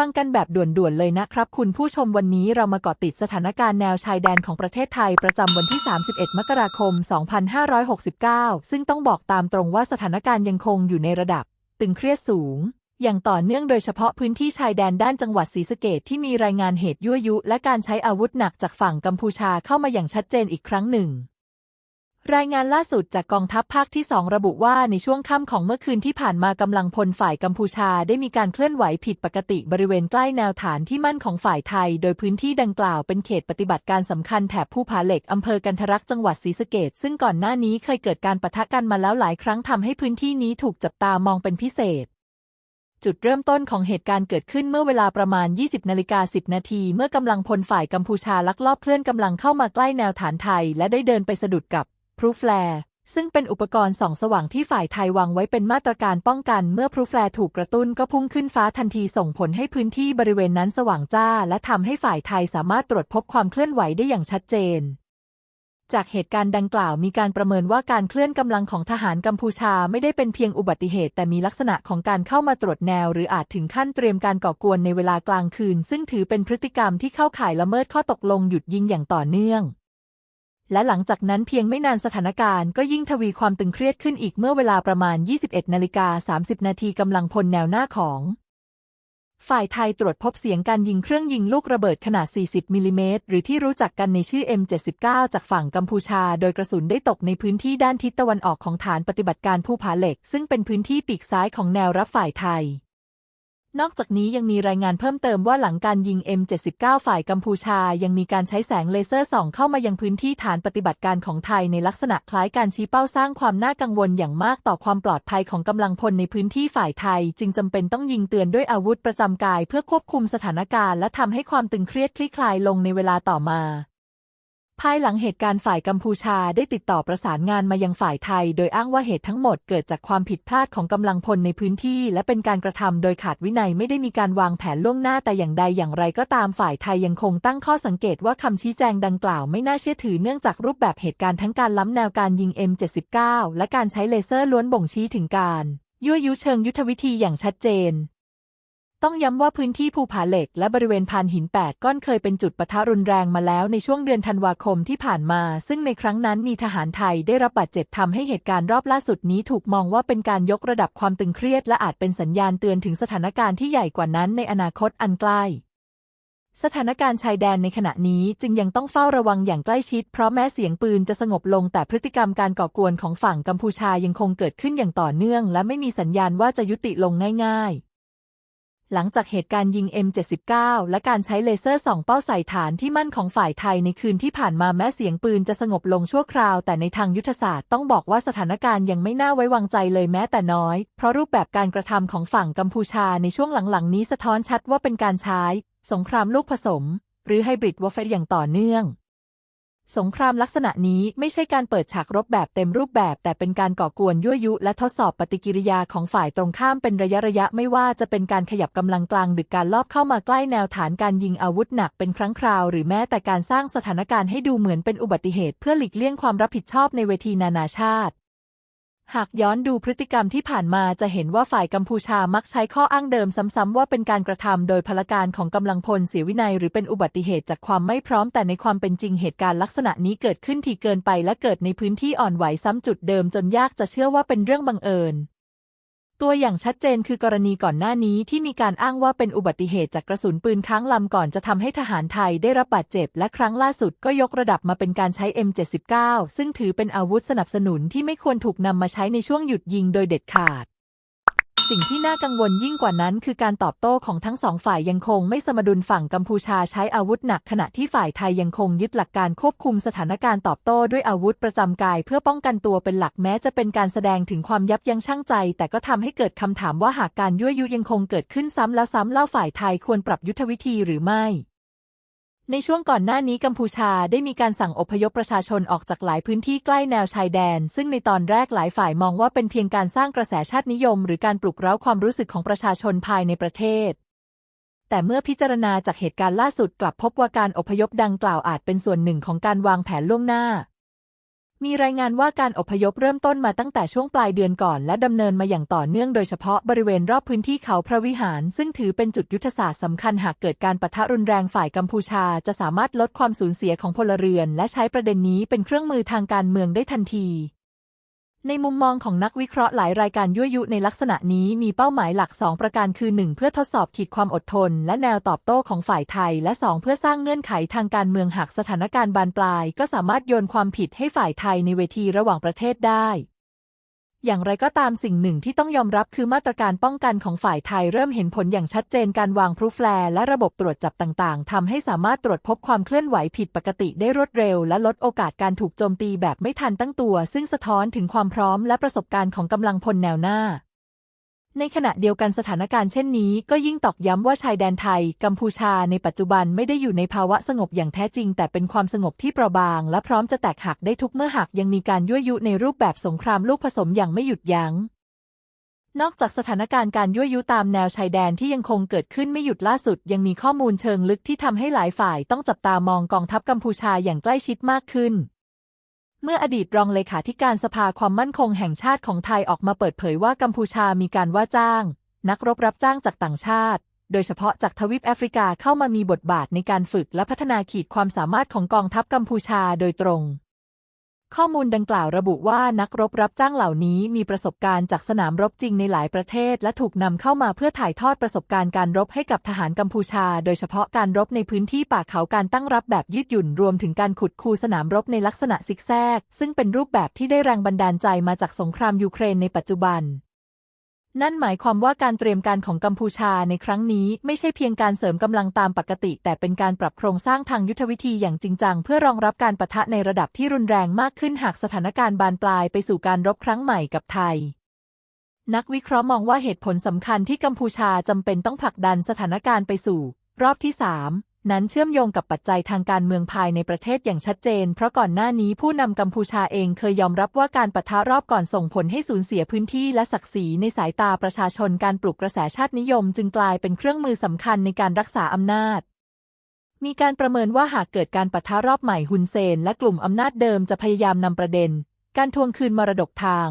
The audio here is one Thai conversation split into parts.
ฟังกันแบบด่วนๆเลยนะครับ คุณผู้ชมวันนี้เรามาเกาะติดสถานการณ์แนวชายแดนของประเทศไทยประจำวันที่ 31 มกราคม 2569 ซึ่งต้องบอกตามตรงว่าสถานการณ์ยังคงอยู่ในระดับ ตึงเครียดสูง อย่างต่อเนื่องโดยเฉพาะพื้นที่ชายแดนด้านจังหวัดศรีสะเกดที่มีรายงานเหตุยั่วยุ และการใช้อาวุธหนักจากฝั่งกัมพูชาเข้ามาอย่างชัดเจนอีกครั้งหนึ่ง รายงานล่าสุดจากกองทัพภาคที่ 2 ระบุว่าในช่วงค่ำของเมื่อคืนที่ผ่านมากำลังพลฝ่ายกัมพูชาได้มีการเคลื่อนไหวผิดปกติบริเวณใกล้แนวฐานที่มั่นของฝ่ายไทย โดยพื้นที่ดังกล่าวเป็นเขตปฏิบัติการสำคัญแถบภูผาเหล็กอำเภอกันทรักจังหวัดศรีสะเกดซึ่งก่อนหน้านี้เคยเกิดการปะทะกันมาแล้วหลายครั้งทำให้พื้นที่นี้ถูกจับตามองเป็นพิเศษจุดเริ่มต้นของเหตุการณ์เกิดขึ้นเมื่อเวลาประมาณ 20 นาฬิกา 10 นาที เมื่อกำลังพลฝ่ายกัมพูชาลักลอบเคลื่อนกำลังเข้ามาใกล้แนวฐานไทย และได้เดินไปสะดุดกับ พลุแฟร์ซึ่งเป็นอุปกรณ์ส่องสว่างที่ฝ่ายไทยวางไว้เป็นมาตรการป้องกัน เมื่อพลุแฟร์ถูกกระตุ้นก็พุ่งขึ้นฟ้าทันทีส่งผลให้พื้นที่บริเวณนั้นสว่างจ้า และทำให้ฝ่ายไทยสามารถตรวจพบความเคลื่อนไหวได้อย่างชัดเจน จากเหตุการณ์ดังกล่าวมีการประเมินว่าการเคลื่อนกำลังของทหารกัมพูชาไม่ได้เป็นเพียงอุบัติเหตุ แต่มีลักษณะของการเข้ามาตรวจแนว หรืออาจถึงขั้นเตรียมการก่อกวนในเวลากลางคืน ซึ่งถือเป็นพฤติกรรมที่เข้าข่ายละเมิดข้อตกลงหยุดยิงอย่างต่อเนื่อง และหลังจากนั้นเพียงไม่นานสถานการณ์ก็ยิ่งทวีความตึงเครียดขึ้นอีกเมื่อเวลาประมาณ 21นาฬิกา30 นาทีกำลังพลแนวหน้าของ ฝ่ายไทยตรวจพบเสียงการยิงเครื่องยิงลูกระเบิดขนาด 40 มิลลิเมตรหรือที่รู้จักกันในชื่อ M79 จากฝั่งกัมพูชา โดยกระสุนได้ตกในพื้นที่ด้านทิศตะวันออกของฐานปฏิบัติการผู้ผาเหล็ก ซึ่งเป็นพื้นที่ปีกซ้ายของแนวรับฝ่ายไทย นอกจากนี้ยังมีรายงานเพิ่มเติมว่าหลังการยิง M79 ฝ่ายกัมพูชา ยังมีการใช้แสงเลเซอร์ส่องเข้ามายังพื้นที่ฐานปฏิบัติการของไทยในลักษณะคล้ายการชี้เป้าสร้างความน่ากังวลอย่างมากต่อความปลอดภัยของกำลังพลในพื้นที่ฝ่ายไทย จึงจำเป็นต้องยิงเตือนด้วยอาวุธประจำกาย เพื่อควบคุมสถานการณ์และทำให้ความตึงเครียดคลี่คลายลงในเวลาต่อมา ภายหลังเหตุการณ์ฝ่ายกัมพูชาได้ติดต่อประสานงานมายังฝ่ายไทย โดยอ้างว่าเหตุทั้งหมดเกิดจากความผิดพลาดของกำลังพลในพื้นที่ และเป็นการกระทำโดยขาดวินัยไม่ได้มีการวางแผนล่วงหน้าแต่อย่างใดอย่างไรก็ตามฝ่ายไทยยังคงตั้งข้อสังเกตว่าคำชี้แจงดังกล่าวไม่น่าเชื่อถือเนื่องจากรูปแบบเหตุการณ์ทั้งการล้ำแนวการยิง M79 และการใช้เลเซอร์ล้วนบ่งชี้ถึงการยั่วยุเชิงยุทธวิธีอย่างชัดเจน ต้องย้ำว่าพื้นที่ภูผาเหล็กและบริเวณพานหินแปดก้อนเคยเป็นจุดปะทะรุนแรงมาแล้วในช่วงเดือนธันวาคมที่ผ่านมา ซึ่งในครั้งนั้นมีทหารไทยได้รับบาดเจ็บทำให้เหตุการณ์รอบล่าสุดนี้ถูกมองว่าเป็นการยกระดับความตึงเครียด และอาจเป็นสัญญาณเตือนถึงสถานการณ์ที่ใหญ่กว่านั้นในอนาคตอันใกล้สถานการณ์ชายแดนในขณะนี้จึงยังต้องเฝ้าระวังอย่างใกล้ชิด เพราะแม้เสียงปืนจะสงบลงแต่พฤติกรรมการก่อกวนของฝั่งกัมพูชายังคงเกิดขึ้นอย่างต่อเนื่อง และไม่มีสัญญาณว่าจะยุติลงง่าย ๆ หลังจากเหตุการณ์ยิง M79 และการใช้เลเซอร์ส่องเป้าใส่ฐานที่มั่นของฝ่ายไทยในคืนที่ผ่านมาแม้เสียงปืนจะสงบลงชั่วคราว แต่ในทางยุทธศาสตร์ต้องบอกว่าสถานการณ์ยังไม่น่าไว้วางใจเลยแม้แต่น้อย เพราะรูปแบบการกระทำของฝั่งกัมพูชาในช่วงหลังๆ นี้สะท้อนชัดว่าเป็นการใช้ สงครามลูกผสม หรือไฮบริดวอร์แฟอย่างต่อเนื่อง สงครามลักษณะนี้ไม่ใช่การเปิดฉากรบแบบเต็มรูปแบบ แต่เป็นการก่อกวนยั่วยุและทดสอบปฏิกิริยาของฝ่ายตรงข้ามเป็นระยะระยะไม่ว่าจะเป็นการขยับกำลังกลางดึกการลอบเข้ามาใกล้แนวฐานการยิงอาวุธหนักเป็นครั้งคราว หรือแม้แต่การสร้างสถานการณ์ให้ดูเหมือนเป็นอุบัติเหตุเพื่อหลีกเลี่ยงความรับผิดชอบในเวทีนานาชาติ หากย้อนดูพฤติกรรมที่ผ่านมาจะเห็นว่าฝ่ายกัมพูชามักใช้ข้ออ้างเดิมซ้ำๆว่าเป็นการกระทำโดยพลการของกำลังพลเสียวินัยหรือเป็นอุบัติเหตุจากความไม่พร้อมแต่ในความเป็นจริงเหตุการณ์ลักษณะนี้เกิดขึ้นที่เกินไปและเกิดในพื้นที่อ่อนไหวซ้ำจุดเดิมจนยากจะเชื่อว่าเป็นเรื่องบังเอิญ ตัวอย่างชัดเจนคือกรณีก่อนหน้านี้ที่มีการอ้างว่าเป็นอุบัติเหตุจากกระสุนปืนค้างลำก่อนจะทำให้ทหารไทยได้รับบาดเจ็บ และครั้งล่าสุดก็ยกระดับมาเป็นการใช้ M79 ซึ่งถือเป็นอาวุธสนับสนุนที่ไม่ควรถูกนำมาใช้ในช่วงหยุดยิงโดยเด็ดขาด สิ่งที่น่ากังวลยิ่งกว่านั้นคือการตอบโต้ของทั้งสองฝ่ายยังคงไม่สมดุลฝั่งกัมพูชาใช้อาวุธหนักขณะที่ฝ่ายไทยยังคงยึดหลักการควบคุมสถานการณ์ตอบโต้ด้วยอาวุธประจำกาย เพื่อป้องกันตัวเป็นหลักแม้จะเป็นการแสดงถึงความยับยั้งชั่งใจ แต่ก็ทำให้เกิดคำถามว่าหากการยั่วยุยังคงเกิดขึ้นซ้ำแล้วซ้ำเล่าฝ่ายไทยควรปรับยุทธวิธีหรือไม่ ในช่วงก่อนหน้านี้กัมพูชาได้มีการสั่งอพยพประชาชนออกจากหลายพื้นที่ใกล้แนวชายแดน ซึ่งในตอนแรกหลายฝ่ายมองว่าเป็นเพียงการสร้างกระแสชาตินิยม หรือการปลุกเร้าความรู้สึกของประชาชนภายในประเทศ แต่เมื่อพิจารณาจากเหตุการณ์ล่าสุดกลับพบว่าการอพยพดังกล่าวอาจเป็นส่วนหนึ่งของการวางแผนล่วงหน้า มีรายงานว่าการอพยพเริ่มต้นมาตั้งแต่ช่วงปลายเดือนก่อน และดำเนินมาอย่างต่อเนื่องโดยเฉพาะบริเวณรอบพื้นที่เขาพระวิหาร ซึ่งถือเป็นจุดยุทธศาสตร์สำคัญหากเกิดการปะทะรุนแรงฝ่ายกัมพูชา จะสามารถลดความสูญเสียของพลเรือน และใช้ประเด็นนี้เป็นเครื่องมือทางการเมืองได้ทันที ในมุมมองของนักวิเคราะห์หลายรายการยั่วยุในลักษณะนี้มีเป้าหมายหลัก 2 ประการคือ 1 เพื่อทดสอบขีดความอดทน และแนวตอบโต้ของฝ่ายไทย และ 2 เพื่อสร้างเงื่อนไขทางการเมืองหากสถานการณ์บานปลาย ก็สามารถโยนความผิดให้ฝ่ายไทยในเวทีระหว่างประเทศได้ อย่างไรก็ตามสิ่งหนึ่งที่ต้องยอมรับคือมาตรการป้องกันของฝ่ายไทยเริ่มเห็นผลอย่างชัดเจนการวางพลุแฟร์และระบบตรวจจับต่างๆทำให้สามารถตรวจพบความเคลื่อนไหวผิดปกติได้รวดเร็ว และลดโอกาสการถูกโจมตีแบบไม่ทันตั้งตัว ซึ่งสะท้อนถึงความพร้อมและประสบการณ์ของกำลังพลแนวหน้า ในขณะเดียวกันสถานการณ์เช่นนี้ก็ยิ่งตอกย้ำว่าชายแดนไทย กัมพูชาในปัจจุบันไม่ได้อยู่ในภาวะสงบอย่างแท้จริง แต่เป็นความสงบที่เปราะบาง และพร้อมจะแตกหักได้ทุกเมื่อหากยังมีการยั่วยุในรูปแบบสงครามลูกผสมอย่างไม่หยุดยัง้งนอกจากสถานการณ์การยั่วยุตามแนวชายแดนที่ยังคงเกิดขึ้นไม่หยุดล่าสุด ยังมีข้อมูลเชิงลึกที่ทำให้หลายฝ่ายต้องจับตามองกองทัพกัมพูชาอย่างใกล้ชิดมากขึ้น เมื่ออดีตรองเลขาธิการสภาความมั่นคงแห่งชาติของไทยออกมาเปิดเผยว่ากัมพูชามีการว่าจ้าง นักรบรับจ้างจากต่างชาติ โดยเฉพาะจากทวีปแอฟริกาเข้ามามีบทบาทในการฝึกและพัฒนาขีดความสามารถของกองทัพกัมพูชาโดยตรง ข้อมูลดังกล่าวระบุว่านักรบรับจ้างเหล่านี้มีประสบการณ์จากสนามรบจริงในหลายประเทศ และถูกนำเข้ามาเพื่อถ่ายทอดประสบการณ์การรบให้กับทหารกัมพูชา โดยเฉพาะการรบในพื้นที่ป่าเขาการตั้งรับแบบยืดหยุ่นรวมถึงการขุดคูสนามรบในลักษณะซิกแซก ซึ่งเป็นรูปแบบที่ได้แรงบันดาลใจมาจากสงครามยูเครนในปัจจุบัน นั่นหมายความว่าการเตรียมการของกัมพูชาในครั้งนี้ไม่ใช่เพียงการเสริมกำลังตามปกติ แต่เป็นการปรับโครงสร้างทางยุทธวิธีอย่างจริงจัง เพื่อรองรับการปะทะในระดับที่รุนแรงมากขึ้นหากสถานการณ์บานปลายไปสู่การรบครั้งใหม่กับไทย นักวิเคราะห์มองว่าเหตุผลสำคัญที่กัมพูชาจำเป็นต้องผลักดันสถานการณ์ไปสู่ รอบที่3 นั้นเชื่อมโยงกับปัจจัยทางการเมืองภายในประเทศอย่างชัดเจน เพราะก่อนหน้านี้ผู้นำกัมพูชาเองเคยยอมรับว่าการปะทะรอบก่อนส่งผลให้สูญเสียพื้นที่และศักดิ์ศรีในสายตาประชาชนการปลุกกระแสชาตินิยม จึงกลายเป็นเครื่องมือสำคัญในการรักษาอำนาจ มีการประเมินว่าหากเกิดการปะทะรอบใหม่ฮุนเซน และกลุ่มอำนาจเดิมจะพยายามนำประเด็น การทวงคืนมรดกทาง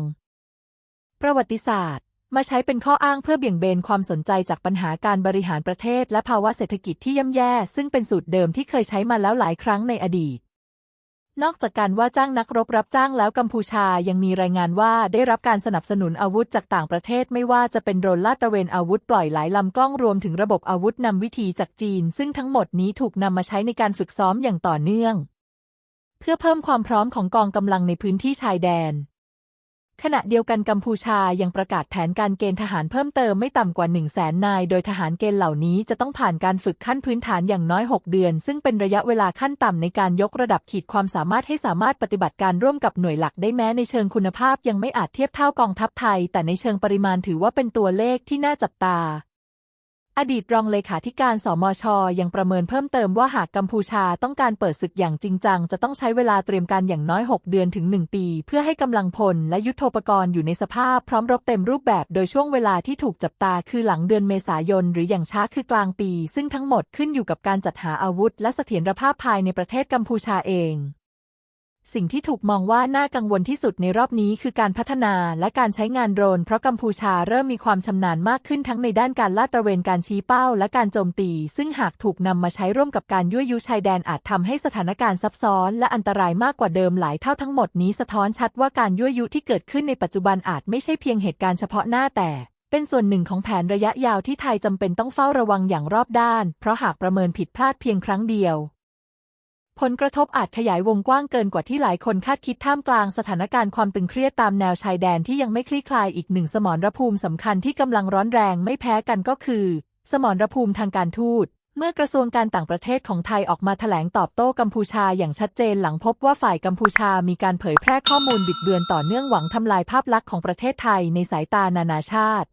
ประวัติศาสตร์ มาใช้เป็นข้ออ้างเพื่อเบี่ยงเบนความสนใจจากปัญหาการบริหารประเทศ และภาวะเศรษฐกิจที่ย่ำแย่ ซึ่งเป็นสูตรเดิมที่เคยใช้มาแล้วหลายครั้งในอดีตนอกจากการว่าจ้างนักรบรับจ้างแล้วกัมพูชายังมีรายงานว่าได้รับการสนับสนุนอาวุธจากต่างประเทศไม่ว่าจะเป็นโดรนลาดตระเวนอาวุธปล่อยหลายลำกล้องรวมถึงระบบอาวุธนำวิธีจากจีน ซึ่งทั้งหมดนี้ถูกนำมาใช้ในการฝึกซ้อมอย่างต่อเนื่อง เพื่อเพิ่มความพร้อมของกองกำลังในพื้นที่ชายแดน ขณะเดียวกันกัมพูชายังประกาศแผนการเกณฑ์ทหารเพิ่มเติมไม่ต่ำกว่า 1 0 0 0 0แสนนาย โดยทหารเกณฑ์เหล่านี้จะต้องผ่านการฝึกขั้นพื้นฐานอย่างน้อย 6 เดือน ซึ่งเป็นระยะเวลาขั้นต่ำในการยกระดับขีดความสามารถให้สามารถปฏิบัติการร่วมกับหน่วยหลักได้แม้ในเชิงคุณภาพยังไม่อาจเทียบเท่ากองทัพไทย แต่ในเชิงปริมาณถือว่าเป็นตัวเลขที่น่าจับตา อดีตรองเลขาธิการสมช ยังประเมินเพิ่มเติมว่าหากกัมพูชาต้องการเปิดศึกอย่างจริงจัง จะต้องใช้เวลาเตรียมการอย่างน้อย 6 เดือนถึง 1 ปี เพื่อให้กำลังพลและยุทโธปกรณ์อยู่ในสภาพพร้อมรบเต็มรูปแบบโดยช่วงเวลาที่ถูกจับตาคือหลังเดือนเมษายน หรืออย่างช้าคือกลางปี ซึ่งทั้งหมดขึ้นอยู่กับการจัดหาอาวุธ และเสถียรภาพภายในประเทศกัมพูชาเอง สิ่งที่ถูกมองว่าน่ากังวลที่สุดในรอบนี้คือการพัฒนาและการใช้งานโดรน เพราะกัมพูชาเริ่มมีความชำนาญมากขึ้นทั้งในด้านการลาดตระเวนการชี้เป้าและการโจมตี ซึ่งหากถูกนำมาใช้ร่วมกับการยั่วยุชายแดนอาจทำให้สถานการณ์ซับซ้อนและอันตรายมากกว่าเดิมหลายเท่าทั้งหมดนี้สะท้อนชัดว่าการยั่วยุที่เกิดขึ้นในปัจจุบันอาจไม่ใช่เพียงเหตุการณ์เฉพาะหน้าแต่เป็นส่วนหนึ่งของแผนระยะยาวที่ไทยจำเป็นต้องเฝ้าระวังอย่างรอบด้าน เพราะหากประเมินผิดพลาดเพียงครั้งเดียว ผลกระทบอาจขยายวงกว้างเกินกว่าที่หลายคนคาดคิดท่ามกลางสถานการณ์ความตึงเครียดตามแนวชายแดนที่ยังไม่คลี่คลายอีกหนึ่งสมรภูมิสำคัญที่กำลังร้อนแรงไม่แพ้กันก็คือ สมรภูมิทางการทูตเมื่อกระทรวงการต่างประเทศของไทยออกมาแถลงตอบโต้กัมพูชาอย่างชัดเจนหลังพบว่าฝ่ายกัมพูชามีการเผยแพร่ข้อมูลบิดเบือนต่อเนื่องหวังทำลายภาพลักษณ์ของประเทศไทยในสายตานานาชาติ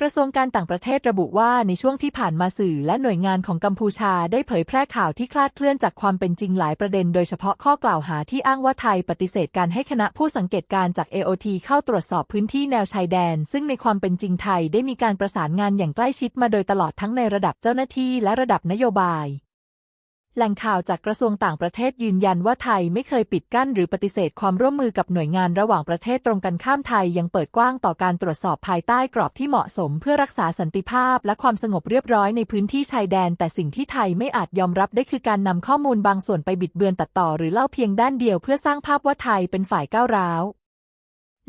กระทรวงการต่างประเทศระบุว่าในช่วงที่ผ่านมาสื่อและหน่วยงานของกัมพูชาได้เผยแพร่ข่าวที่คลาดเคลื่อนจากความเป็นจริงหลายประเด็น โดยเฉพาะข้อกล่าวหาที่อ้างว่าไทยปฏิเสธการให้คณะผู้สังเกตการณ์จาก AOT เข้าตรวจสอบพื้นที่แนวชายแดน ซึ่งในความเป็นจริงไทยได้มีการประสานงานอย่างใกล้ชิดมาโดยตลอดทั้งในระดับเจ้าหน้าที่และระดับนโยบาย แหล่งข่าวจากกระทรวงต่างประเทศยืนยันว่าไทยไม่เคยปิดกั้นหรือปฏิเสธความร่วมมือกับหน่วยงานระหว่างประเทศตรงกันข้ามไทยยังเปิดกว้างต่อการตรวจสอบภายใต้กรอบที่เหมาะสม เพื่อรักษาสันติภาพและความสงบเรียบร้อยในพื้นที่ชายแดน แต่สิ่งที่ไทยไม่อาจยอมรับได้คือการนำข้อมูลบางส่วนไปบิดเบือนตัดต่อ หรือเล่าเพียงด้านเดียวเพื่อสร้างภาพว่าไทยเป็นฝ่ายก้าวร้าว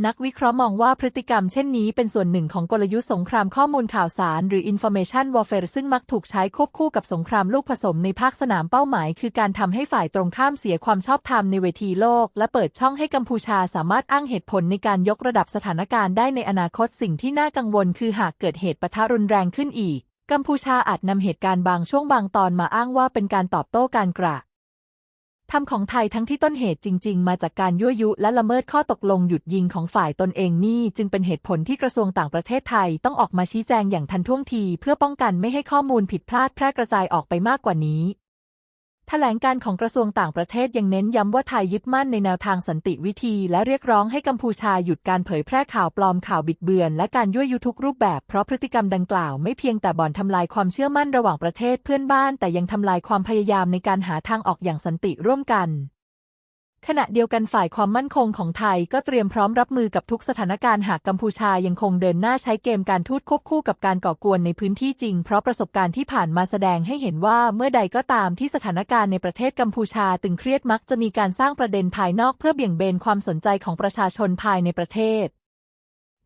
นักวิเคราะห์มองว่าพฤติกรรมเช่นนี้เป็นส่วนหนึ่งของกลยุทธ์สงครามข้อมูลข่าวสาร หรือ information warfare ซึ่งมักถูกใช้ควบคู่กับสงครามลูกผสมในภาคสนามเป้าหมาย คือการทำให้ฝ่ายตรงข้ามเสียความชอบธรรมในเวทีโลก และเปิดช่องให้กัมพูชาสามารถอ้างเหตุผลในการยกระดับสถานการณ์ได้ในอนาคตสิ่งที่น่ากังวล คือหากเกิดเหตุปะทะรุนแรงขึ้นอีก กัมพูชาอาจนำเหตุการณ์บางช่วงบางตอนมาอ้างว่าเป็นการตอบโต้การกระ ทำของไทยทั้งที่ต้นเหตุจริง ๆ มาจากการยั่วยุและละเมิดข้อตกลงหยุดยิงของฝ่ายตนเองนี่จึงเป็นเหตุผลที่กระทรวงต่างประเทศไทยต้องออกมาชี้แจงอย่างทันท่วงที เพื่อป้องกันไม่ให้ข้อมูลผิดพลาดแพร่กระจายออกไปมากกว่านี้ แถลงการของกระทรวงต่างประเทศยังเน้นย้ำว่าไทยยึดมั่นในแนวทางสันติวิธีและเรียกร้องให้กัมพูชาหยุดการเผยแพร่ข่าวปลอมข่าวบิดเบือน และการยั่วยุทุกรูปแบบเพราะพฤติกรรมดังกล่าวไม่เพียงแต่บ่อนทำลายความเชื่อมั่นระหว่างประเทศเพื่อนบ้าน แต่ยังทำลายความพยายามในการหาทางออกอย่างสันติร่วมกัน ขณะเดียวกันฝ่ายความมั่นคงของไทยก็เตรียมพร้อมรับมือกับทุกสถานการณ์หากกัมพูชายังคงเดินหน้าใช้เกมการทูตควบคู่กับการก่อกวนในพื้นที่จริง เพราะประสบการณ์ที่ผ่านมาแสดงให้เห็นว่าเมื่อใดก็ตามที่สถานการณ์ในประเทศกัมพูชาตึงเครียดมักจะมีการสร้างประเด็นภายนอกเพื่อเบี่ยงเบนความสนใจของประชาชนภายในประเทศ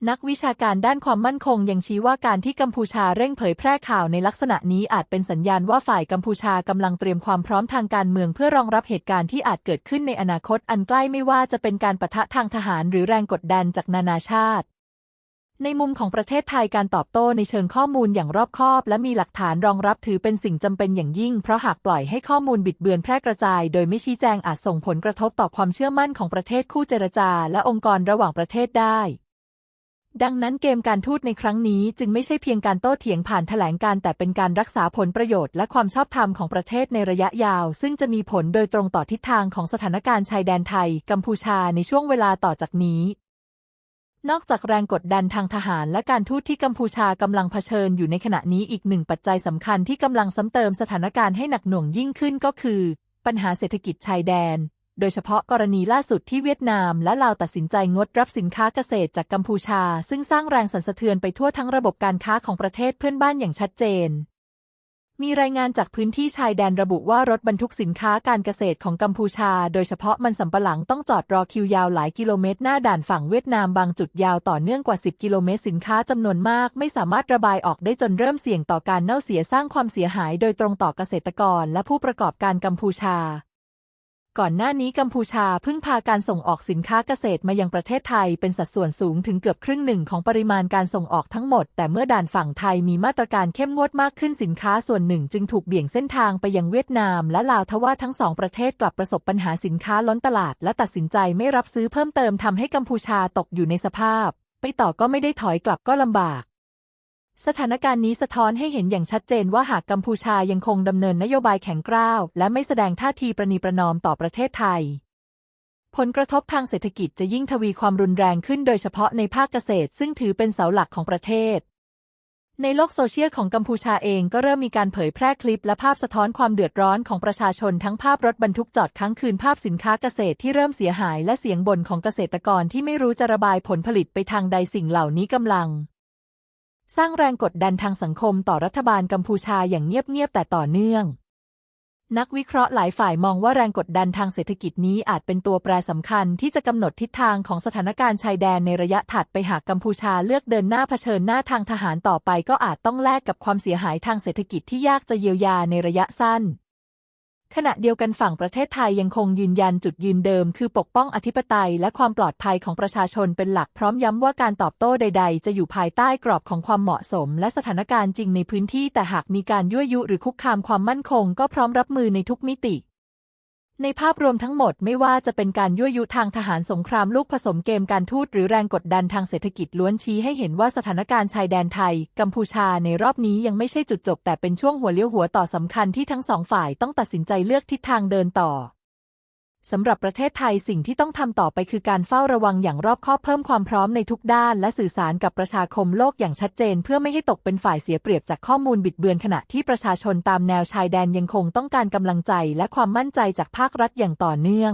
นักวิชาการด้านความมั่นคงยังชี้ว่าการที่กัมพูชาเร่งเผยแพร่ข่าวในลักษณะนี้อาจเป็นสัญญาณว่าฝ่ายกัมพูชากำลังเตรียมความพร้อมทางการเมืองเพื่อรองรับเหตุการณ์ที่อาจเกิดขึ้นในอนาคตอันใกล้ไม่ว่าจะเป็นการปะทะทางทหารหรือแรงกดดันจากนานาชาติ ในมุมของประเทศไทยการตอบโต้ในเชิงข้อมูลอย่างรอบคอบ และมีหลักฐานรองรับถือเป็นสิ่งจำเป็นอย่างยิ่ง เพราะหากปล่อยให้ข้อมูลบิดเบือนแพร่กระจาย โดยไม่ชี้แจงอาจส่งผลกระทบต่อความเชื่อมั่นของประเทศคู่เจรจา และองค์กรระหว่างประเทศได้ ดังนั้นเกมการทูตในครั้งนี้จึงไม่ใช่เพียงการโต้เถียงผ่านแถลงการแต่เป็นการรักษาผลประโยชน์และความชอบธรรมของประเทศในระยะยาว ซึ่งจะมีผลโดยตรงต่อทิศทางของสถานการณ์ชายแดนไทย กัมพูชาในช่วงเวลาต่อจากนี้ นอกจากแรงกดดันทางทหารและการทูตที่กัมพูชากำลังเผชิญอยู่ในขณะนี้อีกหนึ่งปัจจัยสำคัญที่กำลังซ้ำเติมสถานการณ์ให้หนักหน่วงยิ่งขึ้นก็คือ ปัญหาเศรษฐกิจชายแดน โดยเฉพาะกรณีล่าสุดที่เวียดนามและลาวตัดสินใจงดรับสินค้าเกษตรจากกัมพูชา ซึ่งสร้างแรงสั่นสะเทือนไปทั่วทั้งระบบการค้าของประเทศเพื่อนบ้านอย่างชัดเจนมีรายงานจากพื้นที่ชายแดนระบุว่ารถบรรทุกสินค้าการเกษตรของกัมพูชา โดยเฉพาะมันสำปะหลังต้องจอดรอคิวยาวหลายกิโลเมตรหน้าด่านฝั่งเวียดนามบางจุดยาวต่อเนื่องกว่า 10 กิโลเมตรสินค้าจำนวนมากไม่สามารถระบายออกได้จนเริ่มเสี่ยงต่อการเน่าเสียสร้างความเสียหายโดยตรงต่อเกษตรกรและผู้ประกอบการกัมพูชา ก่อนหน้านี้กัมพูชาพึ่งพาการส่งออกสินค้าเกษตรมายังประเทศไทยเป็นสัดส่วนสูงถึงเกือบครึ่งหนึ่งของปริมาณการส่งออกทั้งหมด แต่เมื่อด่านฝั่งไทยมีมาตรการเข้มงวดมากขึ้นสินค้าส่วนหนึ่งจึงถูกเบี่ยงเส้นทางไปยังเวียดนาม และลาวทว่าทั้งสองประเทศกลับประสบปัญหาสินค้าล้นตลาด และตัดสินใจไม่รับซื้อเพิ่มเติมทำให้กัมพูชาตกอยู่ในสภาพ ไปต่อก็ไม่ได้ถอยกลับก็ลำบาก สถานการณ์นี้สะท้อนให้เห็นอย่างชัดเจนว่าหากกัมพูชายังคงดำเนินนโยบายแข็งกร้าว และไม่แสดงท่าทีประนีประนอมต่อประเทศไทย ผลกระทบทางเศรษฐกิจจะยิ่งทวีความรุนแรงขึ้นโดยเฉพาะในภาคเกษตร ซึ่งถือเป็นเสาหลักของประเทศ ในโลกโซเชียลของกัมพูชาเองก็เริ่มมีการเผยแพร่คลิปและภาพสะท้อนความเดือดร้อนของประชาชนทั้งภาพรถบรรทุกจอดค้างคืนภาพสินค้าเกษตรที่เริ่มเสียหายและเสียงบ่นของเกษตรกรที่ไม่รู้จะระบายผลผลิตไปทางใดสิ่งเหล่านี้กำลัง สร้างแรงกดดันทางสังคมต่อรัฐบาลกัมพูชาอย่างเงียบๆแต่ต่อเนื่อง นักวิเคราะห์หลายฝ่ายมองว่าแรงกดดันทางเศรษฐกิจนี้อาจเป็นตัวแปรสำคัญที่จะกำหนดทิศทางของสถานการณ์ชายแดนในระยะถัดไปหากกัมพูชาเลือกเดินหน้าเผชิญหน้าทางทหารต่อไปก็อาจต้องแลกกับความเสียหายทางเศรษฐกิจที่ยากจะเยียวยาในระยะสั้น ขณะเดียวกันฝั่งประเทศไทยยังคงยืนยันจุดยืนเดิม คือปกป้องอธิปไตยและความปลอดภัยของประชาชนเป็นหลักพร้อมย้ำว่าการตอบโต้ใด ๆ จะอยู่ภายใต้กรอบของความเหมาะสม และสถานการณ์จริงในพื้นที่แต่หากมีการยั่วยุหรือคุกคามความมั่นคง ก็พร้อมรับมือในทุกมิติ ในภาพรวมทั้งหมดไม่ว่าจะเป็นการยั่วยุทางทหารสงครามลูกผสมเกมการทูตหรือแรงกดดันทางเศรษฐกิจล้วนชี้ให้เห็นว่าสถานการณ์ชายแดนไทย กัมพูชาในรอบนี้ยังไม่ใช่จุดจบ แต่เป็นช่วงหัวเลี้ยวหัวต่อสำคัญที่ทั้งสองฝ่ายต้องตัดสินใจเลือกทิศทางเดินต่อ สำหรับประเทศไทยสิ่งที่ต้องทำต่อไปคือการเฝ้าระวังอย่างรอบคอบเพิ่มความพร้อมในทุกด้าน และสื่อสารกับประชาคมโลกอย่างชัดเจน เพื่อไม่ให้ตกเป็นฝ่ายเสียเปรียบจากข้อมูลบิดเบือนขณะที่ประชาชนตามแนวชายแดนยังคงต้องการกำลังใจและความมั่นใจจากภาครัฐอย่างต่อเนื่อง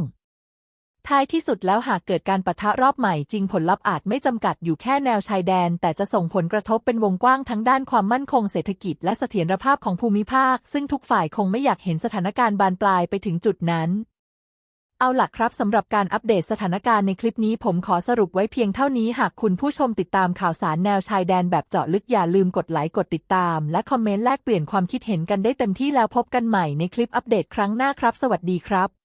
ท้ายที่สุดแล้วหากเกิดการปะทะรอบใหม่จริงผลลัพธ์อาจไม่จำกัดอยู่แค่แนวชายแดน แต่จะส่งผลกระทบเป็นวงกว้างทั้งด้านความมั่นคงเศรษฐกิจและเสถียรภาพของภูมิภาค ซึ่งทุกฝ่ายคงไม่อยากเห็นสถานการณ์บานปลายไปถึงจุดนั้น เอาล่ะครับสำหรับการอัปเดตสถานการณ์ในคลิปนี้ผมขอสรุปไว้เพียงเท่านี้หากคุณผู้ชมติดตามข่าวสารแนวชายแดนแบบเจาะลึกอย่าลืมกดไลค์กดติดตาม และคอมเมนต์แลกเปลี่ยนความคิดเห็นกันได้เต็มที่แล้วพบกันใหม่ในคลิปอัปเดตครั้งหน้าครับ สวัสดีครับ